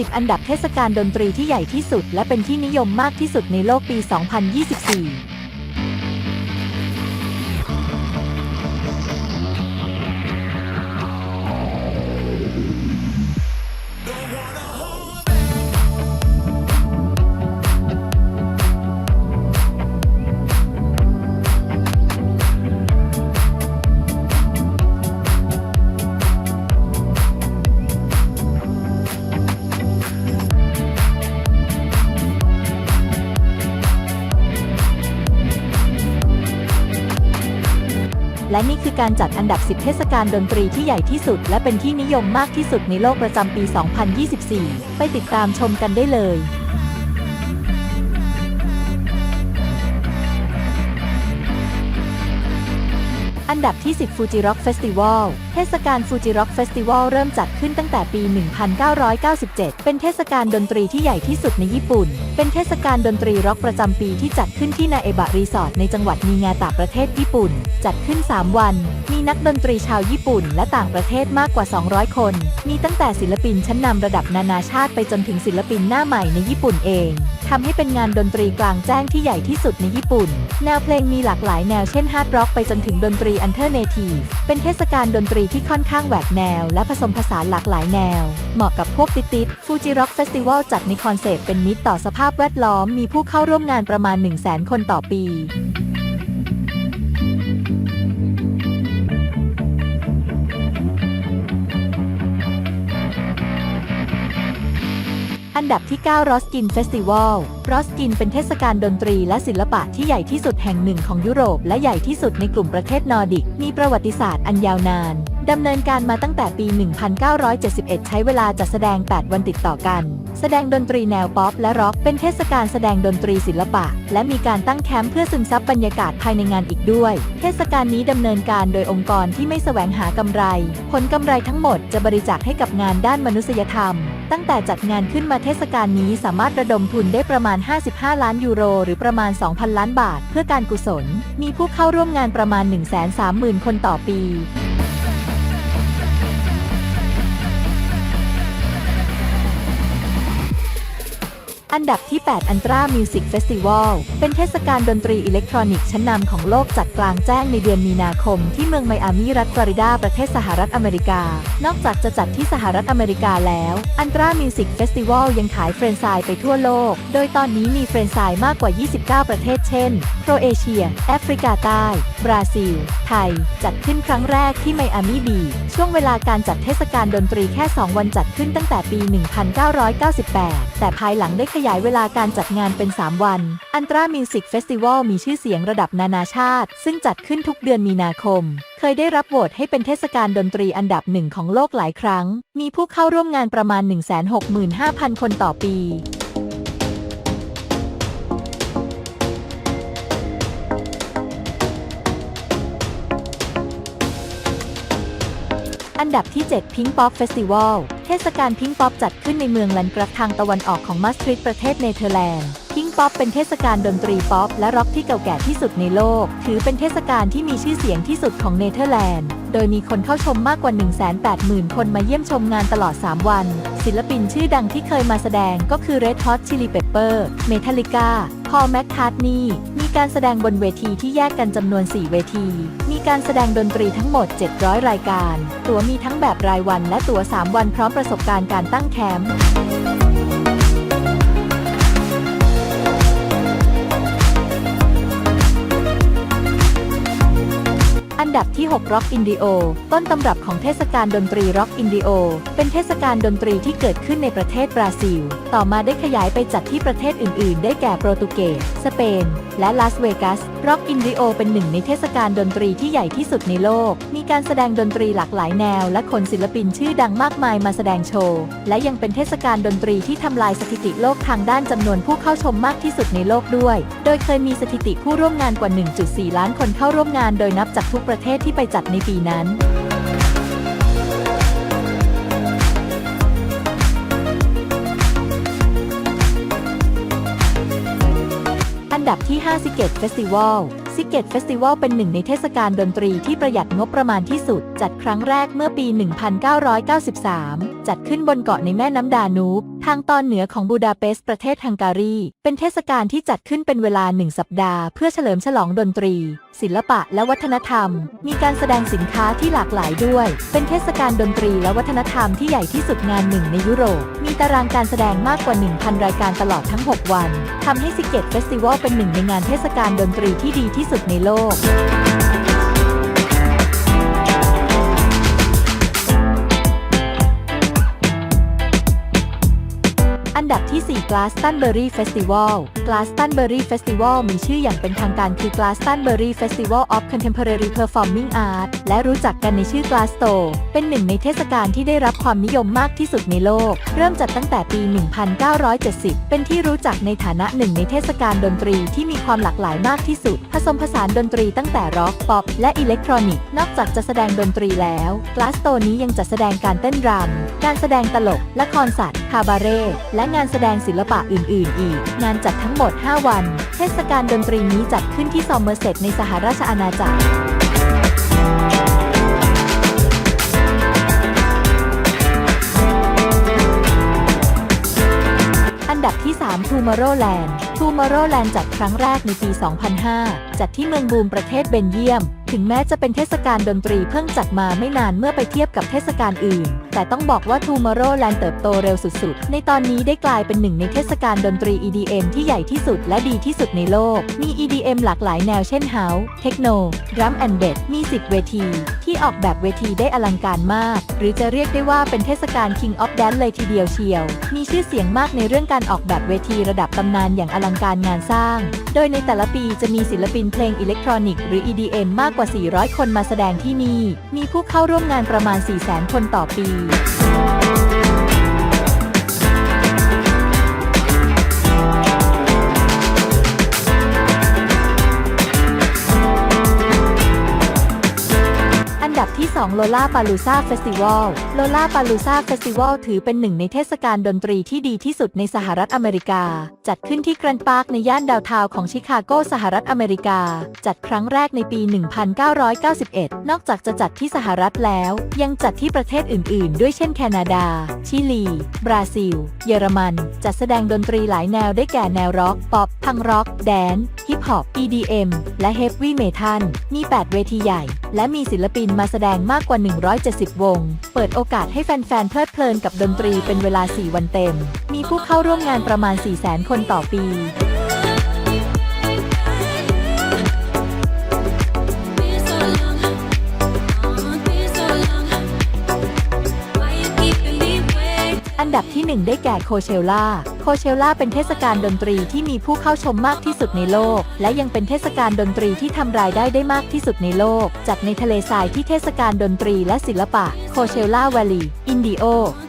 10 อันดับเทศกาลดนตรีที่ใหญ่ที่สุด และเป็นที่นิยมมากที่สุดในโลกปี 2024 และนี่คือการจัดอันดับ 10 เทศกาลดนตรีที่ใหญ่ที่สุด และเป็นที่นิยมมากที่สุดในโลกประจำปี 2024 ไปติดตามชมกันได้เลย อันดับที่ 10 Fuji Rock Festival เทศกาล Fuji Rock Festival เริ่มจัดขึ้นตั้งแต่ปี 1997 เป็นเทศกาลดนตรีที่ใหญ่ที่สุดในญี่ปุ่น เป็นเทศกาลดนตรีร็อกประจำปีที่จัดขึ้นที่นาเอบะรีสอร์ทในจังหวัดนีงาตะประเทศญี่ปุ่น จัดขึ้น 3 วัน มีนักดนตรีชาวญี่ปุ่นและต่างประเทศมากกว่า 200 คน มีตั้งแต่ศิลปินชั้นนำระดับนานาชาติไปจนถึงศิลปินหน้าใหม่ในญี่ปุ่นเอง ทำให้เป็นงานดนตรีกลางแจ้งที่ใหญ่ที่สุดในญี่ปุ่น แนวเพลงมีหลากหลายแนวเช่นฮาร์ดร็อกไปจนถึงดนตรีอันเทอร์เนทีฟเป็นเทศกาลดนตรีที่ค่อนข้างแหวกแนว และผสมผสานหลากหลายแนว เหมาะกับพวกติดติดฟูจิร็อกเฟสติวัลจัดในคอนเซปต์เป็นมิตรต่อสภาพแวดล้อมมีผู้เข้าร่วมงานประมาณ 1 0 0 0 0แคนต่อปี อันดับที่9รอสกินเฟสติวัลรอสกินเป็นเทศกาลดนตรีและศิลปะที่ใหญ่ที่สุดแห่งหนึ่งของยุโรป และใหญ่ที่สุดในกลุ่มประเทศนอร์ดิก มีประวัติศาสตร์อันยาวนาน ดำเนินการมาตั้งแต่ปี 1971 ใช้เวลาจัดแสดง 8 วันติดต่อกัน แสดงดนตรีแนวป๊อปและร็อก เป็นเทศกาลแสดงดนตรีศิลปะ และมีการตั้งแคมป์เพื่อซึมซับบรรยากาศภายในงานอีกด้วย เทศกาลนี้ดำเนินการโดยองค์กรที่ไม่แสวงหากำไร ผลกำไรทั้งหมดจะบริจาคให้กับงานด้านมนุษยธรรม ตั้งแต่จัดงานขึ้นมาเทศกาลนี้สามารถระดมทุนได้ประมาณ 55 ล้านยูโร หรือประมาณ 2,000 ล้านบาท เพื่อการกุศล มีผู้เข้าร่วมงานประมาณ 130,000 คนต่อปี อันดับที่ 8 อันตรามิวสิกเฟสติวัล เป็นเทศกาลดนตรีอิเล็กทรอนิกส์ชั้นนำของโลกจัดกลางแจ้งในเดือนมีนาคม ที่เมืองไมอามีรัฐฟลอริดา ประเทศสหรัฐอเมริกา นอกจากจะจัดที่สหรัฐอเมริกาแล้ว อันตรามิวสิกเฟสติวัลยังขายเฟรนไชส์ไปทั่วโลก โดยตอนนี้มีเฟรนไชส์มากกว่า 29 ประเทศ เช่น โครเอเชีย แอฟริกาใต้ บราซิล ไทย จัดขึ้นครั้งแรกที่ไมอามีบีชช่วงเวลาการจัดเทศกาลดนตรีแค่ 2 วันจัดขึ้นตั้งแต่ปี 1998 แต่ภายหลังได้ขยายเวลาการจัดงานเป็น 3 วัน อันตรามิวสิกเฟสติวัลมีชื่อเสียงระดับนานาชาติ ซึ่งจัดขึ้นทุกเดือนมีนาคม เคยได้รับโหวตให้เป็นเทศกาลดนตรีอันดับหนึ่งของโลกหลายครั้ง มีผู้เข้าร่วมงานประมาณ 165,000 คนต่อปี อันดับที่ 7 Pink Pop Festival เทศกาล Pink Pop จัดขึ้นในเมืองลันกรักทางตะวันออกของมาสตริดประเทศเนเธอร์แลนด์ Pink Pop เป็นเทศกาลดนตรีป๊อปและร็อกที่เก่าแก่ที่สุดในโลก ถือเป็นเทศกาลที่มีชื่อเสียงที่สุดของเนเธอร์แลนด์ โดยมีคนเข้าชมมากกว่า 180,000 คนมาเยี่ยมชมงานตลอด 3 วัน ศิลปินชื่อดังที่เคยมาแสดงก็คือ Red Hot Chili Pepper Metallica พอลแมคคาร์ทนีมีการแสดงบนเวทีที่แยกกันจำนวน 4 เวที มีการแสดงดนตรีทั้งหมด 700 รายการ ตั๋วมีทั้งแบบรายวันและตั๋ว 3 วันพร้อมประสบการณ์การตั้งแคมป์ อันดับที่ 6 Rock Indio ต้นตำรับของเทศกาลดนตรี Rock Indio เป็นเทศกาลดนตรีที่เกิดขึ้นในประเทศบราซิล ต่อมาได้ขยายไปจัดที่ประเทศอื่น ๆ ได้แก่โปรตุเกส สเปน และลาสเวกัส Rock Indio เป็นหนึ่งในเทศกาลดนตรีที่ใหญ่ที่สุดในโลก มีการแสดงดนตรีหลากหลายแนว และคนศิลปินชื่อดังมากมายมาแสดงโชว์ และยังเป็นเทศกาลดนตรีที่ทำลายสถิติโลกทางด้านจำนวนผู้เข้าชมมากที่สุดในโลกด้วย โดยเคยมีสถิติผู้ร่วมงานกว่า 1.4 ล้านคนเข้าร่วมงานโดยนับจากทุกประเทศที่ไปจัดในปีนั้นอันดับที่5ซิเกตเฟสติวัลซิเกตเฟสติวัลเป็นหนึ่งในเทศกาลดนตรีที่ประหยัดงบประมาณที่สุด จัดครั้งแรกเมื่อปี 1993 จัดขึ้นบนเกาะในแม่น้ำดานูบ ทางตอนเหนือของบูดาเปสต์ประเทศฮังการี เป็นเทศกาลที่จัดขึ้นเป็นเวลาหนึ่งสัปดาห์เพื่อเฉลิมฉลองดนตรี ศิลปะและวัฒนธรรม มีการแสดงสินค้าที่หลากหลายด้วย เป็นเทศกาลดนตรีและวัฒนธรรมที่ใหญ่ที่สุดงานหนึ่งในยุโรป มีตารางการแสดงมากกว่า 1,000 รายการตลอดทั้ง 6 วันทำให้ซิกเก็ตเฟสติวัลเป็นหนึ่งในงานเทศกาลดนตรีที่ดีที่สุดในโลก อันดับที่ 4 Glastonbury Festival Glastonbury Festival มีชื่ออย่างเป็นทางการคือ Glastonbury Festival of Contemporary Performing Art และรู้จักกันในชื่อ Glasgow เป็นหนึ่งในเทศกาลที่ได้รับความนิยมมากที่สุดในโลก เริ่มจัดตั้งแต่ปี 1970 เป็นที่รู้จักในฐานะหนึ่งในเทศกาลดนตรีที่มีความหลากหลายมากที่สุด ผสมผสานดนตรีตั้งแต่ร็อก ป๊อป และอิเล็กทรอนิกส์ นอกจากจะแสดงดนตรีแล้ว Glasgow นี้ยังจัดแสดงการเต้นรำการแสดงตลก ละครสัตว์ คาบาเร่ และงานแสดงศิลปะอื่น ๆ อีก งานจัดทั้งหมด 5 วัน เทศกาลดนตรีนี้จัดขึ้นที่ซอมเมอร์เซตในสหราชอาณาจักรอันดับที่ 3 Tomorrowland Tomorrowland จัดครั้งแรกในปี 2005 จัดที่เมืองบูมประเทศเบนเยียมถึงแม้จะเป็นเทศกาลดนตรีเพิ่งจัดมาไม่นานเมื่อไปเทียบกับเทศกาลอื่น แต่ต้องบอกว่า Tomorrowland เติบโตเร็วสุดๆ ในตอนนี้ได้กลายเป็นหนึ่งในเทศกาลดนตรี EDM ที่ใหญ่ที่สุดและดีที่สุดในโลก มี EDM หลากหลายแนวเช่น House Techno Drum and Bass มี 10 เวที ที่ออกแบบเวทีได้อลังการมาก หรือจะเรียกได้ว่าเป็นเทศกาล King of Dance เลยทีเดียวเชียว มีชื่อเสียงมากในเรื่องการออกแบบเวทีระดับตำนานอย่างอลังการงานสร้าง โดยในแต่ละปีจะมีศิลปินเพลงอิเล็กทรอนิกส์หรือ EDM มากกว่า 400 คนมาแสดงที่นี่ มีผู้เข้าร่วมงานประมาณ 400,000 คนต่อปี ดับที่2 Lola Palooza Festival Lola Palooza Festival ถือเป็นหนึ่งในเทศกาลดนตรีที่ดีที่สุดในสหรัฐอเมริกา จัดขึ้นที่แกรนด์พาร์คในย่านดาวทาวของชิคาโกสหรัฐอเมริกา จัดครั้งแรกในปี 1991 นอกจากจะจัดที่สหรัฐแล้ว ยังจัดที่ประเทศอื่น ๆ ด้วยเช่นแคนาดา ชิลี บราซิล เยอรมัน จัดแสดงดนตรีหลายแนวได้แก่แนวร็อก ป๊อป พังร็อก แดนซ์ฮิปฮอป EDM และเฮฟวี่เมทัลมี 8 เวทีใหญ่ และมีศิลปินมาแสดงมากากกว่า 170 วง เปิดโอกาสให้แฟนๆ เพลิดเพลินกับดนตรีเป็นเวลา 4 วันเต็ม มีผู้เข้าร่วมงานประมาณ 400,000 คนต่อปีอันดับที่ 1 ได้แก่โคเชล่า เชล่าเป็นเทศกาลดนตรีที่มีผู้เข้าชมมากที่สุดในโลก และยังเป็นเทศกาลดนตรีที่ทำรายได้ได้มากที่สุดในโลก จัดในทะเลทรายที่เทศกาลดนตรีและศิลปะโคเชล่า w วลลีอินดิโอ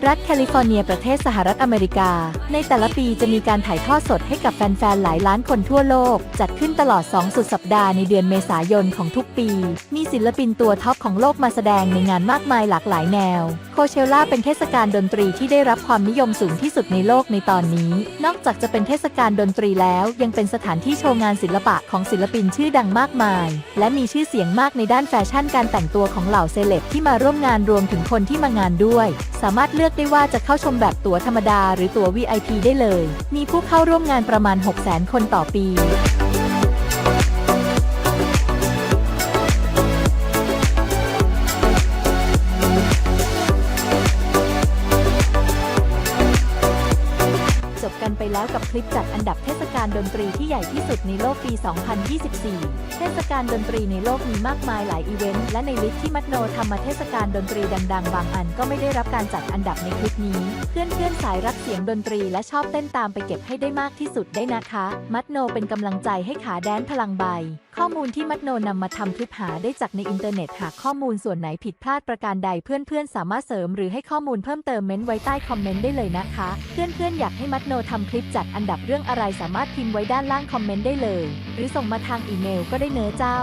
รัฐแคลิฟอร์เนียประเทศสหรัฐอเมริกา ในแต่ละปีจะมีการถ่ายทอดสดให้กับแฟนๆ หลายล้านคนทั่วโลก จัดขึ้นตลอด 2 สุดสัปดาห์ในเดือนเมษายนของทุกปี มีศิลปินตัวท็อปของโลกมาแสดงในงานมากมายหลากหลายแนว โคเชล่าเป็นเทศกาลดนตรีที่ได้รับความนิยมสูงที่สุดในโลกในตอนนี้นอกจากจะเป็นเทศกาลดนตรีแล้ว ยังเป็นสถานที่โชว์งานศิลปะของศิลปินชื่อดังมากมาย และมีชื่อเสียงมากในด้านแฟชั่นการแต่งตัวของเหล่าเซเลบที่มาร่วมงานรวมถึงคนที่มางานด้วย สามารถเลือกได้ว่าจะเข้าชมแบบตั๋วธรรมดา หรือตั๋ว VIP ได้เลย มีผู้เข้าร่วมงานประมาณ 600,000 คนต่อปี แล้วกับคลิปจัดอันดับเทศกาลดนตรีที่ใหญ่ที่สุดในโลกปี 2024 เทศกาลดนตรีในโลกมีมากมายหลายอีเวนต์และในลิสต์ที่มัดโนทำมาเทศกาลดนตรีดังๆ บางอันก็ไม่ได้รับการจัดอันดับในคลิปนี้ เพื่อนๆสายรักเสียงดนตรีและชอบเต้นตามไปเก็บให้ได้มากที่สุดได้นะคะ มัดโนเป็นกำลังใจให้ขาแดนพลังใบ ข้อมูลที่มัดโนนำมาทำคลิปหาได้จากในอินเทอร์เน็ตหากข้อมูลส่วนไหนผิดพลาดประการใดเพื่อนๆสามารถเสริมหรือให้ข้อมูลเพิ่มเติมเม้นไว้ใต้คอมเมนต์ได้เลยนะคะ เพื่อนๆอยากให้มัดโนทำคลิปลิปจัดอันดับเรื่องอะไรสามารถพิมพ์ไว้ด้านล่างคอมเมนต์ได้เลย หรือส่งมาทางอีเมลก็ได้เนอะเจ้า